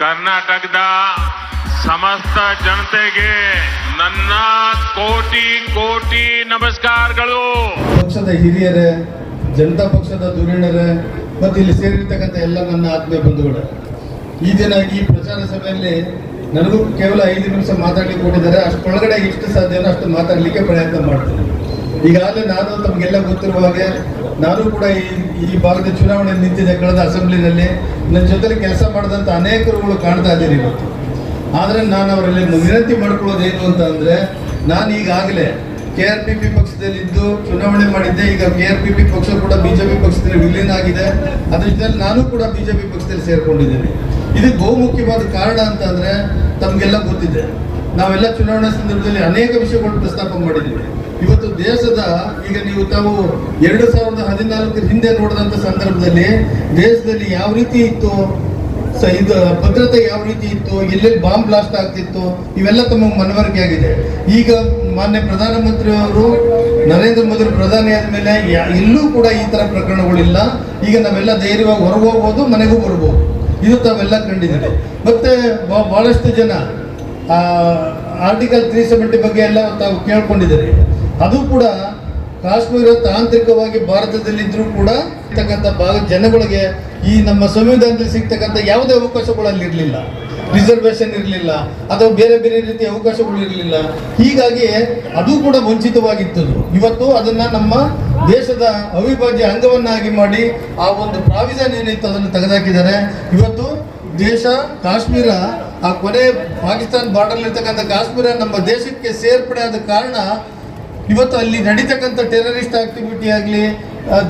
ಕರ್ನಾಟಕದ ಸಮಸ್ತ ಜನತೆಗೆ ನನ್ನ ಕೋಟಿ ಕೋಟಿ ನಮಸ್ಕಾರಗಳು. ಪಕ್ಷದ ಹಿರಿಯರೇ, ಜನತಾ ಪಕ್ಷದ ಧುರೀಣರೇ, ಮತ್ತು ಇಲ್ಲಿ ಸೇರಿರ್ತಕ್ಕಂಥ ಎಲ್ಲ ನನ್ನ ಆತ್ಮೀಯ ಬಂಧುಗಳು, ಈ ದಿನ ಈ ಪ್ರಚಾರ ಸಭೆಯಲ್ಲಿ ನನಗೂ ಕೇವಲ ಐದು ನಿಮಿಷ ಮಾತಾಡ್ಲಿಕ್ಕೆ ಕೊಟ್ಟಿದ್ದಾರೆ. ಅಷ್ಟೊಳಗಡೆ ಎಷ್ಟು ಸಾಧ್ಯನೋ ಅಷ್ಟು ಮಾತಾಡಲಿಕ್ಕೆ ಪ್ರಯತ್ನ ಮಾಡ್ತೀನಿ. ಈಗಾಗಲೇ ನಾನು ತಮಗೆಲ್ಲ ಗೊತ್ತಿರುವ ಹಾಗೆ ನಾನು ಕೂಡ ಈ ಈ ಭಾಗದ ಚುನಾವಣೆ ನಿಂತಿದ್ದೆ ಕಳೆದ ಅಸೆಂಬ್ಲಿನಲ್ಲಿ. ನನ್ನ ಜೊತೆಲಿ ಕೆಲಸ ಮಾಡಿದಂಥ ಅನೇಕರುಗಳು ಕಾಣ್ತಾ ಇದ್ದೀರಿ ಇವತ್ತು. ಆದರೆ ನಾನು ಅವರಲ್ಲಿ ವಿನಂತಿ ಮಾಡ್ಕೊಳ್ಳೋದು ಏನು ಅಂತ ಅಂದರೆ, ನಾನು ಈಗಾಗಲೇ ಕೆ ಆರ್ ಪಿ ಪಿ ಪಕ್ಷದಲ್ಲಿದ್ದು ಚುನಾವಣೆ ಮಾಡಿದ್ದೆ. ಈಗ ಕೆ ಆರ್ ಪಿ ಪಿ ಪಕ್ಷ ಕೂಡ ಬಿಜೆಪಿ ಪಕ್ಷದಲ್ಲಿ ವಿಲೀನ ಆಗಿದೆ. ಅದ್ರ ಜೊತೆಲಿ ನಾನು ಕೂಡ ಬಿಜೆಪಿ ಪಕ್ಷದಲ್ಲಿ ಸೇರ್ಕೊಂಡಿದ್ದೀನಿ. ಇದು ಬಹುಮುಖ್ಯವಾದ ಕಾರಣ ಅಂತ ಅಂದರೆ ತಮಗೆಲ್ಲ ಗೊತ್ತಿದೆ. ನಾವೆಲ್ಲ ಚುನಾವಣಾ ಸಂದರ್ಭದಲ್ಲಿ ಅನೇಕ ವಿಷಯಗಳು ಪ್ರಸ್ತಾಪ ಮಾಡಿದ್ದೀವಿ. ಇವತ್ತು ದೇಶದ, ಈಗ ನೀವು ತಾವು ಎರಡು ಸಾವಿರದ ಹದಿನಾಲ್ಕರ ಹಿಂದೆ ನೋಡಿದಂಥ ಸಂದರ್ಭದಲ್ಲಿ ದೇಶದಲ್ಲಿ ಯಾವ ರೀತಿ ಇತ್ತು? ಇದು ಭದ್ರತೆ ಯಾವ ರೀತಿ ಇತ್ತು? ಎಲ್ಲೆಲ್ಲಿ ಬಾಂಬ್ ಬ್ಲಾಸ್ಟ್ ಆಗ್ತಿತ್ತು? ಇವೆಲ್ಲ ತಮ್ಮ ಮನವರಿಕೆ ಆಗಿದೆ. ಈಗ ಮಾನ್ಯ ಪ್ರಧಾನಮಂತ್ರಿ ಅವರು, ನರೇಂದ್ರ ಮೋದಿ ಪ್ರಧಾನಿ ಆದಮೇಲೆ ಎಲ್ಲೂ ಕೂಡ ಈ ತರ ಪ್ರಕರಣಗಳಿಲ್ಲ ಈಗ ನಾವೆಲ್ಲ ಧೈರ್ಯವಾಗಿ ಹೊರಗೆ ಹೋಗ್ಬೋದು, ಮನೆಗೂ ಬರ್ಬೋದು. ಇದು ತಾವೆಲ್ಲ ಕಂಡಿದ್ದೀರಿ. ಮತ್ತೆ ಬಹಳಷ್ಟು ಜನ ಆರ್ಟಿಕಲ್ ತ್ರೀ ಸೆವೆಂಟಿ ಬಗ್ಗೆ ಎಲ್ಲ ತಾವು ಕೇಳ್ಕೊಂಡಿದ್ದೀರಿ. ಅದು ಕೂಡ ಕಾಶ್ಮೀರ ತಾಂತ್ರಿಕವಾಗಿ ಭಾರತದಲ್ಲಿದ್ದರೂ ಕೂಡ ಇರ್ತಕ್ಕಂಥ ಭಾಗ ಜನಗಳಿಗೆ ಈ ನಮ್ಮ ಸಂವಿಧಾನದಲ್ಲಿ ಸಿಗ್ತಕ್ಕಂಥ ಯಾವುದೇ ಅವಕಾಶಗಳು ಅಲ್ಲಿ ಇರಲಿಲ್ಲ. ರಿಸರ್ವೇಶನ್ ಇರಲಿಲ್ಲ. ಅಥವಾ ಬೇರೆ ಬೇರೆ ರೀತಿಯ ಅವಕಾಶಗಳು ಇರಲಿಲ್ಲ. ಹೀಗಾಗಿ ಅದು ಕೂಡ ವಂಚಿತವಾಗಿತ್ತು ಇವತ್ತು ಅದನ್ನ ನಮ್ಮ ದೇಶದ ಅವಿಭಾಜ್ಯ ಅಂಗವನ್ನಾಗಿ ಮಾಡಿ ಆ ಒಂದು ಪ್ರಾವಿಷನ್ ಏನಿತ್ತು ಅದನ್ನು ತೆಗೆದಾಕಿದ್ದಾರೆ. ಇವತ್ತು ದೇಶ ಕಾಶ್ಮೀರ, ಆ ಕೊನೆ ಪಾಕಿಸ್ತಾನ ಬಾರ್ಡರ್ ಇರ್ತಕ್ಕಂಥ ಕಾಶ್ಮೀರ ನಮ್ಮ ದೇಶಕ್ಕೆ ಸೇರ್ಪಡೆ ಆದ ಕಾರಣ ಇವತ್ತು ಅಲ್ಲಿ ನಡೀತಕ್ಕಂಥ ಟೆರರಿಸ್ಟ್ ಆಕ್ಟಿವಿಟಿ ಆಗಲಿ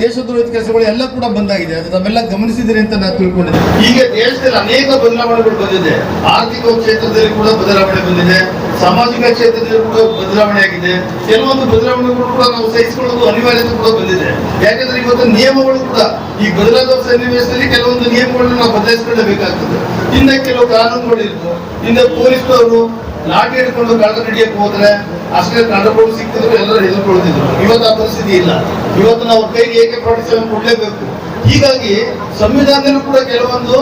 ದೇಶದ್ರೋಹದ ಕೆಲಸಗಳು ಎಲ್ಲ ಕೂಡ ಬಂದಾಗಿದೆ. ಅದು ನಾವೆಲ್ಲ ಗಮನಿಸಿದಿರಿ ಅಂತ ನಾನು ತಿಳ್ಕೊಂಡಿದ್ದೇನೆ. ಈಗ ದೇಶದಲ್ಲಿ ಅನೇಕ ಬದಲಾವಣೆಗಳು ಬಂದಿದೆ. ಆರ್ಥಿಕ ಕ್ಷೇತ್ರದಲ್ಲಿ ಕೂಡ ಬದಲಾವಣೆ ಬಂದಿದೆ. ಸಾಮಾಜಿಕ ಕ್ಷೇತ್ರದಲ್ಲಿ ಕೂಡ ಬದಲಾವಣೆ ಆಗಿದೆ. ಕೆಲವೊಂದು ಬದಲಾವಣೆಗಳು ಕೂಡ ನಾವು ಸಹಿಸಿಕೊಳ್ಳೋದು ಅನಿವಾರ್ಯತೆ ಕೂಡ ಬಂದಿದೆ. ಯಾಕಂದ್ರೆ ಇವತ್ತು ನಿಯಮಗಳು ಕೂಡ, ಈ ಬದಲಾದ ಸನ್ನಿವೇಶದಲ್ಲಿ ಕೆಲವೊಂದು ನಿಯಮಗಳನ್ನು ನಾವು ಬದಲಾಯಿಸಿಕೊಳ್ಳಬೇಕಾಗ್ತದೆ. ಇನ್ನ ಕೆಲವು ಕಾನೂನುಗಳು ಇರ್ತವೆ ಇನ್ನು ಪೊಲೀಸ್ನವರು ಲಾಠಿ ಹಿಡ್ಕೊಂಡು ಕಳೆದ ನಡೆಯಕ್ಕೆ ಹೋದ್ರೆ ಅಷ್ಟೇ ಕಂಡುಕೊಂಡು ಸಿಕ್ತಿದ್ರು ಎಲ್ಲರೂ ಹೆದರ್ಕೊಳ್ತಿದ್ರು. ಇವತ್ತು ಆ ಪರಿಸ್ಥಿತಿ ಇಲ್ಲ. ಇವತ್ತು ನಾವು ಕೈಗೆ ಏಕೆ ಪ್ರೊಟೆಕ್ಷನ್ ಕೊಡ್ಲೇಬೇಕು? ಹೀಗಾಗಿ ಸಂವಿಧಾನದಲ್ಲೂ ಕೂಡ ಕೆಲವೊಂದು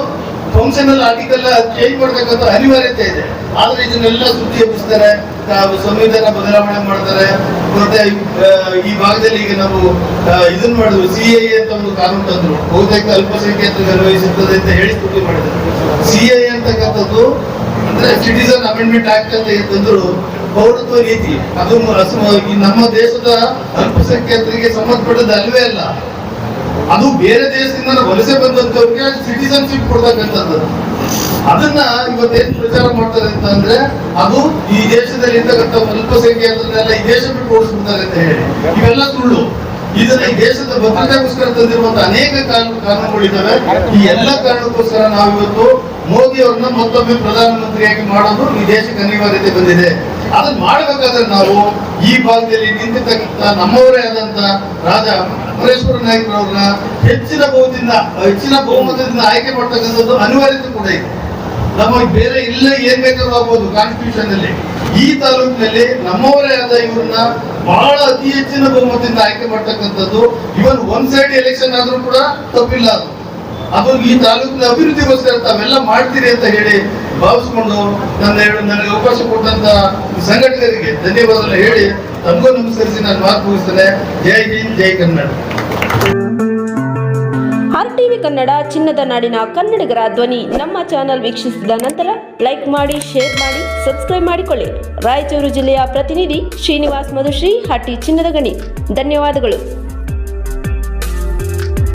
ಫಂಕ್ಷನಲ್ ಆರ್ಟಿಕಲ್ ಚೇಂಜ್ ಮಾಡ್ತಕ್ಕಂಥ ಅನಿವಾರ್ಯತೆ ಇದೆ. ಆದ್ರೆ ಇದನ್ನೆಲ್ಲ ಸುದ್ದಿ ಎಬ್ಬಿಸ್ತಾರೆ ಸಂವಿಧಾನ ಬದಲಾವಣೆ ಮಾಡ್ತಾರೆ, ಮತ್ತೆ ಈ ಭಾಗದಲ್ಲಿ ಈಗ ನಾವು ಇದನ್ನ ಮಾಡಿದ್ವಿ ಸಿ ಐ ಅಂತ ಒಂದು ಕಾನೂನು ತಂದ್ರು. ಬಹುತೇಕ ಅಲ್ಪಸಂಖ್ಯಾತರಿಗೆ ಅನ್ವಯಿಸುತ್ತದೆ ಅಂತ ಹೇಳಿ ಸುದ್ದಿ ಮಾಡಿದ್ರು. ಸಿ ಐ ಅಂತಕ್ಕಂಥದ್ದು ಅಂದ್ರೆ ಸಿಟಿಸನ್ ಅಮೆಂಡ್ಮೆಂಟ್ ಆಕ್ಟ್ ಅಂತ ಹೇಳ್ತಂದ್ರು ತಂದ್ರು ಪೌರತ್ವ ನೀತಿ. ಅದು ನಮ್ಮ ದೇಶದ ಅಲ್ಪಸಂಖ್ಯಾತರಿಗೆ ಸಂಬಂಧಪಟ್ಟದ್ದು ಅಲ್ವೇ ಅಲ್ಲ. ಅದು ಬೇರೆ ದೇಶದಿಂದ ವಲಸೆ ಬಂದಂತವ್ರಿಗೆ ಸಿಟಿಸನ್ಶಿಪ್ ಕೊಡ್ತಕ್ಕಂಥದ್ದು. ಅದನ್ನ ಇವತ್ತೇನ್ ಪ್ರಚಾರ ಮಾಡ್ತಾರೆ ಅಂತ ಅಂದ್ರೆ, ಅದು ಈ ದೇಶದಲ್ಲಿ ಇರ್ತಕ್ಕಂಥ ಅಲ್ಪಸಂಖ್ಯಾತರನ್ನೆಲ್ಲ ಈ ದೇಶ ಬಿಟ್ಟು ಓಡಿಸ್ಬಿಡ್ತಾರೆ ಅಂತ ಹೇಳಿ. ಇವೆಲ್ಲ ಸುಳ್ಳು. ಇದನ್ನ ಈ ದೇಶದ ಭದ್ರತೆಗೋಸ್ಕರ ತಂದಿರುವಂತ ಅನೇಕ ಕಾರಣ ಕಾನೂನುಗಳಿದ್ದಾವೆ. ಈ ಎಲ್ಲ ಕಾರಣಕ್ಕೋಸ್ಕರ ನಾವು ಇವತ್ತು ಮೋದಿ ಅವ್ರನ್ನ ಮತ್ತೊಮ್ಮೆ ಪ್ರಧಾನಮಂತ್ರಿಯಾಗಿ ಮಾಡೋದು ಈ ದೇಶಕ್ಕೆ ಅನಿವಾರ್ಯತೆ ಬಂದಿದೆ. ಅದನ್ನ ಮಾಡಬೇಕಾದ್ರೆ ನಾವು ಈ ಭಾಗದಲ್ಲಿ ನಿಂತಿರ್ತಕ್ಕಂಥ ನಮ್ಮವರೇ ಆದಂತ ರಾಜ ಅಮರೇಶ್ವರ ನಾಯಕರವ್ರನ್ನ ಹೆಚ್ಚಿನ ಬಹುದಿಂದ, ಹೆಚ್ಚಿನ ಬಹುಮತದಿಂದ ಆಯ್ಕೆ ಮಾಡ್ತಕ್ಕಂಥದ್ದು ಅನಿವಾರ್ಯತೆ ಕೂಡ ಇದೆ. ನಮಗೆ ಬೇರೆ ಇಲ್ಲ, ಏನ್ ಬೇಕಾದ್ರೂ ಆಗ್ಬೋದು ಕಾನ್ಸ್ಟಿಟ್ಯೂಷನ್ ಅಲ್ಲಿ. ಈ ತಾಲೂಕಿನಲ್ಲಿ ನಮ್ಮವರೇ ಆದ ಇವ್ರನ್ನ ಬಹಳ ಅತಿ ಹೆಚ್ಚಿನ ಬಹುಮತದಿಂದ ಆಯ್ಕೆ ಮಾಡ್ತಕ್ಕಂಥದ್ದು. ಇವನ್ ಒನ್ ಸೈಡ್ ಎಲೆಕ್ಷನ್ ಆದ್ರೂ ಕೂಡ ತಪ್ಪಿಲ್ಲ ಅದು. ಅದು ಈ ತಾಲೂಕಿನ ಅಭಿವೃದ್ಧಿಗೋಸ್ಕರ ತಾವೆಲ್ಲ ಮಾಡ್ತೀರಿ ಅಂತ ಹೇಳಿ ಭಾವಿಸ್ಕೊಂಡು ನನ್ನ ನನಗೆ ಅವಕಾಶ ಕೊಟ್ಟಂತ ಸಂಘಟಕರಿಗೆ ಧನ್ಯವಾದ ಹೇಳಿ ತಮಗೂ ನಮಸ್ಕರಿಸಿ ನಾನು ಮಾತು ಮುಗಿಸ್ತೇನೆ. ಜೈ ಹಿಂದ್, ಜೈ ಕನ್ನಡ. ಆರ್ ಟಿವಿ ಕನ್ನಡ, ಚಿನ್ನದ ನಾಡಿನ ಕನ್ನಡಿಗರ ಧ್ವನಿ ನಮ್ಮ ಚಾನೆಲ್ ವೀಕ್ಷಿಸಿದ ನಂತರ ಲೈಕ್ ಮಾಡಿ, ಶೇರ್ ಮಾಡಿ, ಸಬ್ಸ್ಕ್ರೈಬ್ ಮಾಡಿಕೊಳ್ಳಿ. ರಾಯಚೂರು ಜಿಲ್ಲೆಯ ಪ್ರತಿನಿಧಿ ಶ್ರೀನಿವಾಸ್ ಮಧುಶ್ರೀ ಹಟ್ಟಿ ಚಿನ್ನದ ಗಣಿ. ಧನ್ಯವಾದಗಳು.